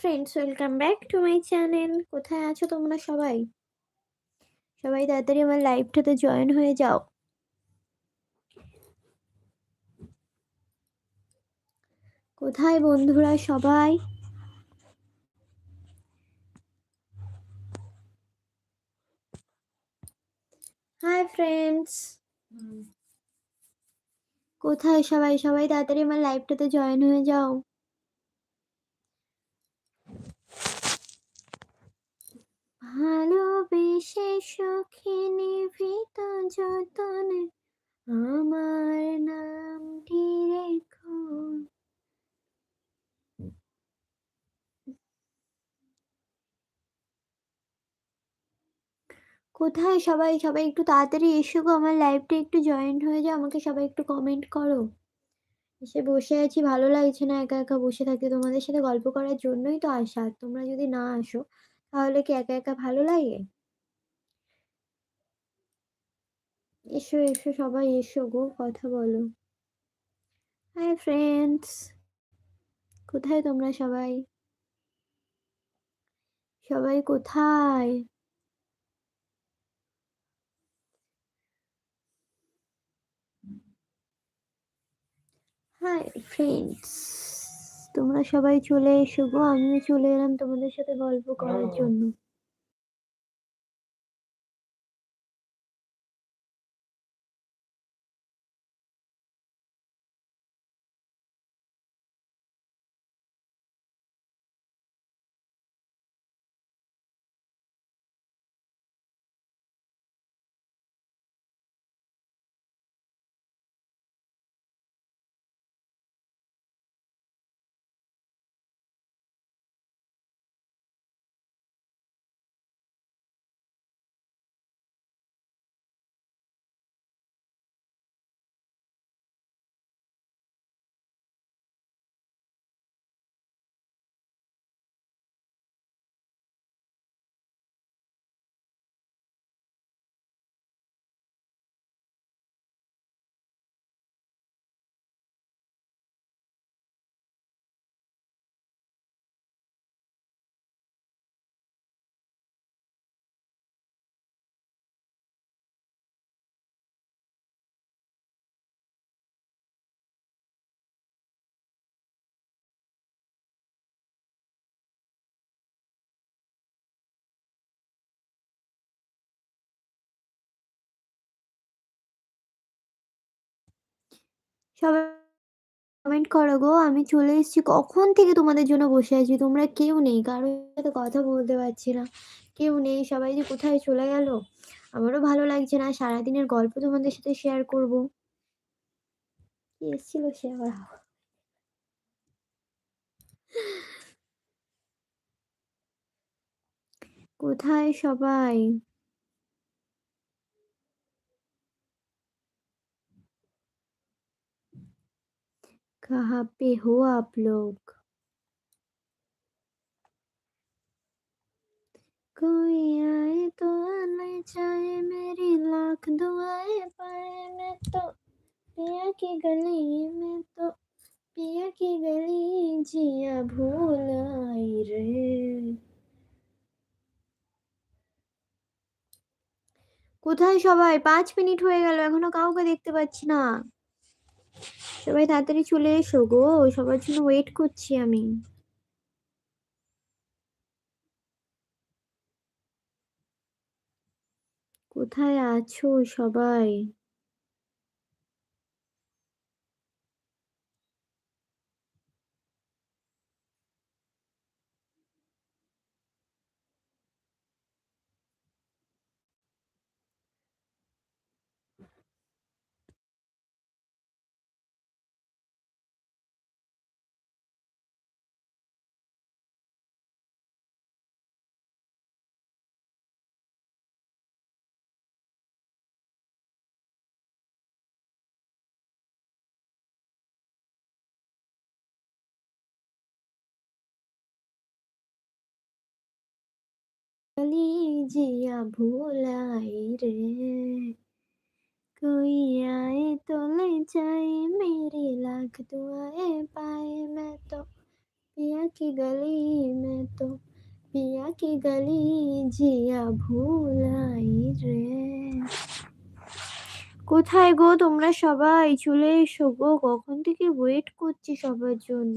Friends welcome back to my channel কোথায় আছো তোমরা সবাই? সবাই তাড়াতাড়ি আমার লাইভটাতে জয়েন হয়ে যাও। কোথায় বন্ধুরা সবাই? হাই ফ্রেন্ডস কোথায় সবাই? সবাই তাড়াতাড়ি আমার লাইভটাতে জয়েন হয়ে যাও। ভালোবেসে সখী নিভিত যতনে আমার রেখো। কোথায় সবাই? সবাই একটু তাড়াতাড়ি এসো গো, আমার লাইভটা একটু জয়েন্ট হয়ে যাও, আমাকে সবাই একটু কমেন্ট করো। এসে বসে আছি, ভালো লাগছে না একা একা বসে থাকতে। তোমাদের সাথে গল্প করার জন্যই তো আসা। তোমরা যদি না আসো তাহলে কি একা একা ভালো লাগে? এসো এসো, সবাই এসো গো, কথা বলো। হাই ফ্রেন্ডস কোথায় তোমরা সবাই? সবাই কোথায়? হাই ফ্রেন্ডস তোমরা সবাই চলে এসো গো আমিও চলে এলাম তোমাদের সাথে গল্প করার জন্য। সবাই কমেন্ট করো গো, আমি চলে এসেছি। কখন থেকে তোমাদের জন্য বসে আছি? তোমরা কেউ নেই, কারোর সাথে কথা বলতে পারছি না। কেউ নেই, সবাই যে কোথায় চলে গেল? আমারও ভালো লাগছে না, সারাদিনের গল্প তোমাদের সাথে শেয়ার করব। এসেছিল সে আবার? কোথায় সবাই? कहाँ पे हो आप लोग कोई आए तो ले जाए मेरी लाख दुआएं पाए मैं तो पिया की गली में तो पिया की गली जिया भूल आई रे কোথায় সবাই পাঁচ মিনিট হয়ে গেল এখনো কাউকে দেখতে পাচ্ছি না সবাই তাড়াতাড়ি চলে এসো গো সবার জন্য ওয়েট করছি আমি। কোথায় আছো সবাই? কলিজিয়া ভুলাই রে কই আয়ে তোলে যাই মেরে লাখ দুয়ায়ে পায়ে মে তো পিয়া কি গলি মে তো পিয়া কি গলি জিয়া ভুলাই রে কোথায় গো তোমরা সবাই? চলে এসো গো। কখন থেকে ওয়েট করছি সবার জন্য।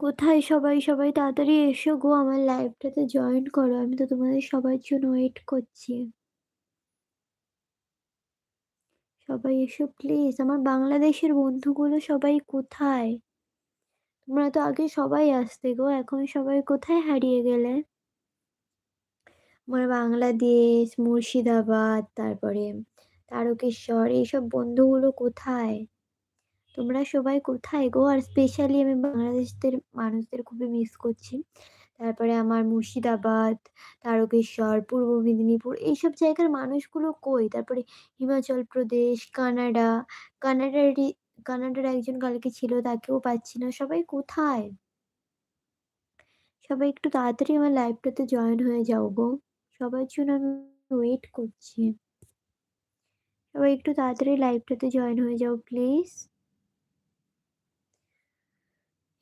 কোথায় সবাই? সবাই তাড়াতাড়ি এসো গো আমার লাইভটাতে জয়েন করো। আমি তো তোমাদের সবার জন্য ওয়েট করছি। সবাই এসো প্লিজ। আমার বাংলাদেশের বন্ধুগুলো সবাই কোথায়? তোমরা তো আগে সবাই আসতে গো, এখন সবাই কোথায় হারিয়ে গেলে? আমার বাংলাদেশ, মুর্শিদাবাদ, তারপরে তারকেশ্বর এইসব বন্ধুগুলো কোথায়? তোমরা সবাই কোথায় গো? আর স্পেশালি আমি বাংলাদেশদের মানুষদের খুবই মিস করছি। তারপরে আমার মুর্শিদাবাদ, তারকেশ্বর, পূর্ব মেদিনীপুর এইসব জায়গার মানুষগুলো কই? তারপরে হিমাচল প্রদেশ, কানাডা, কানাডারই কানাডার একজন কালকে ছিল তাকেও পাচ্ছি না। সবাই কোথায়? সবাই একটু তাড়াতাড়ি আমার লাইভটাতে জয়েন হয়ে যাও গো। সবার জন্য আমি ওয়েট করছি। সবাই একটু তাড়াতাড়ি লাইভটাতে জয়েন হয়ে যাও প্লিজ।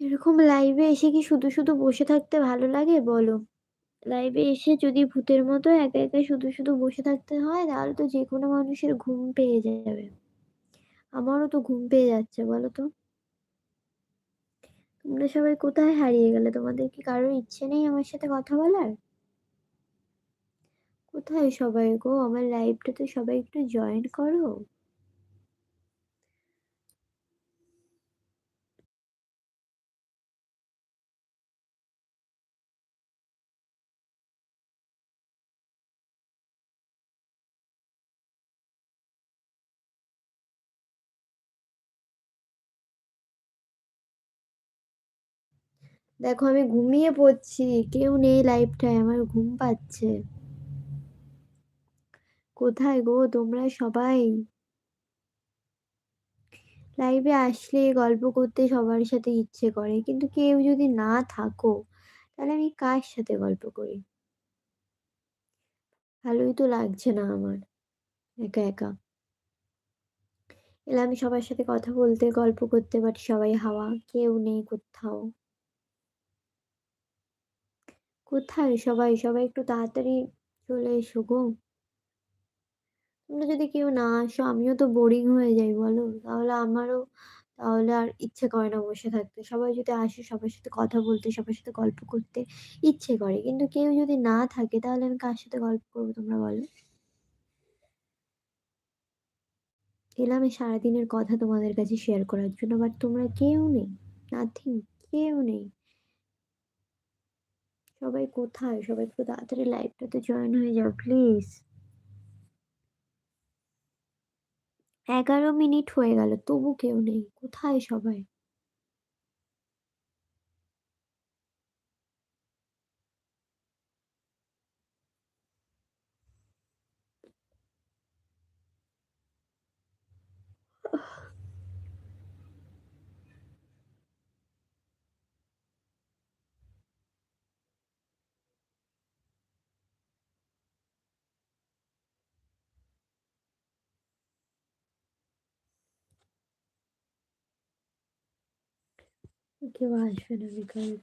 এরকম লাইভে এসে কি শুধু, শুধু বসে থাকতে ভালো লাগে বলো? লাইভে এসে যদি ভূতের মতো একা, একা শুধু, শুধু বসে থাকতে হয় তাহলে তো যে কোনো মানুষের ঘুম পেয়ে যাবে। আমারও তো ঘুম পেয়ে যাচ্ছে বলো তো? তোমরা সবাই কোথায় হারিয়ে গেলে? তোমাদের কি কারোর ইচ্ছে নেই আমার সাথে কথা বলার? কোথায় সবাই গো? আমার লাইভটাতে সবাই একটু জয়েন করো। দেখো আমি ঘুমিয়ে পড়ছি। কেউ নেই লাইফটায় আমার ঘুম পাচ্ছে। কোথায় গো তোমরা সবাই? লাইভে আসলে গল্প করতে সবার সাথে ইচ্ছে করে। কিন্তু কেউ যদি না থাকো, তাহলে আমি কার সাথে গল্প করি? ভালোই তো লাগছে না আমার একা, একা। এলে আমি সবার সাথে কথা বলতে, গল্প করতে বাট সবাই হাওয়া। কেউ নেই কোত্থাও। কোথায় সবাই? সবাই একটু তাড়াতাড়ি চলে এসো গো। তোমরা যদি কেউ না আসো আমিও তো বোরিং হয়ে যাই বলো? তাহলে আমারও তাহলে আর ইচ্ছে করে না বসে থাকতে। সবাই যদি আসে সবার সাথে কথা বলতে, সবার সাথে গল্প করতে ইচ্ছে করে। কিন্তু কেউ যদি না থাকে তাহলে আমি কার সাথে গল্প করব তোমরা বলো? এলাম এই সারাদিনের কথা তোমাদের কাছে শেয়ার করার জন্য। বাট তোমরা কেউ নেই। নাথিং কেউ নেই। সবাই কোথায়? সবাই একটু তাড়াতাড়ি লাইভটাতে জয়েন হয়ে যাও প্লিজ। ১১ মিনিট হয়ে গেল, তবু কেউ নেই। কোথায় সবাই? কেউ আসবে না বিকালে